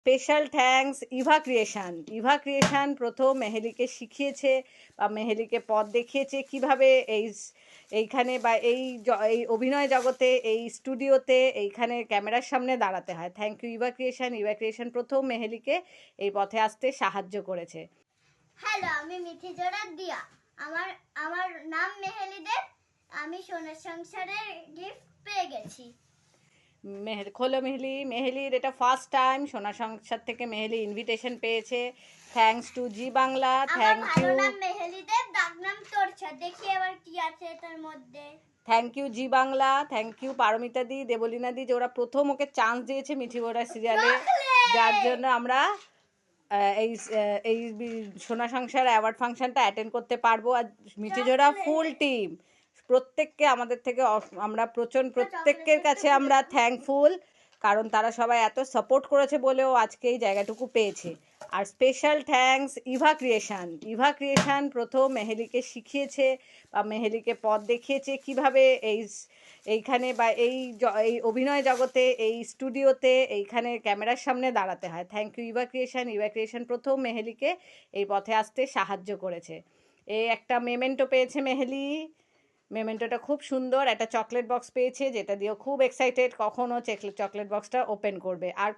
Special thanks Eva creation Eva creation প্রথম মেহেলিকে শিখিয়েছে বা মেহেলিকে পথ দেখিয়েছে কীভাবে এই এইখানে বা এই এই অভিনয় জগতে, এই স্টুডিওতে, এইখানে ক্যামেরার সামনে দাঁড়াতে হয়। Thank you Eva creation Eva creation প্রথম মেহেলিকে এই পথে আসতে সাহায্য করেছে। হ্যালো আমি মিঠি জোড়ার দিয়া। আমার আমার নাম মেহেলি দেব আমি সোনার সংসারের গিফট পেয়ে গেছি। মেহেল খোলো মেহেলি মেহেলির এটা ফার্স্ট টাইম সোনা সংসার থেকে মেহেলি ইনভিটেশন পেয়েছে। Thanks to Zee Bangla thank you নাম তোরছা। দেখি এবার কি আছে এটার মধ্যে। Thank you Zee Bangla thank you Paromita di Debolina di যে ওরা প্রথম ওকে চান্স দিয়েছে মিঠি বোরা সিরিয়ালে যার জন্য আমরা এই এই সোনা সংসার অ্যাওয়ার্ড ফাংশনটা অ্যাটেন্ড করতে পারব। আর মিঠি জোড়া ফুল টিম প্রত্যেককে আমাদের থেকে আমরা প্রচণ্ড প্রত্যেকের কাছে আমরা থ্যাঙ্কফুল কারণ তারা সবাই এত সাপোর্ট করেছে বলেও আজকে এই জায়গাটুকু পেয়েছে। আর special thanks Eva creation Eva creation প্রথম মেহেলিকে শিখিয়েছে বা মেহেলিকে পথ দেখিয়েছে কীভাবে এই এইখানে বা এই এই অভিনয় জগতে এই স্টুডিওতে এইখানে ক্যামেরার সামনে দাঁড়াতে হয়। Thank you Eva creation Eva creation প্রথম মেহেলিকে এই পথে আসতে সাহায্য করেছে। এই একটা মেমেন্টও পেয়েছে মেহেলি। মেমেন্টোটা খুব সুন্দর। একটা চকলেট বক্স পেয়েছে, যেটা দিয়েও খুব এক্সাইটেড কখনও চকলেট বক্সটা ওপেন করবে। আর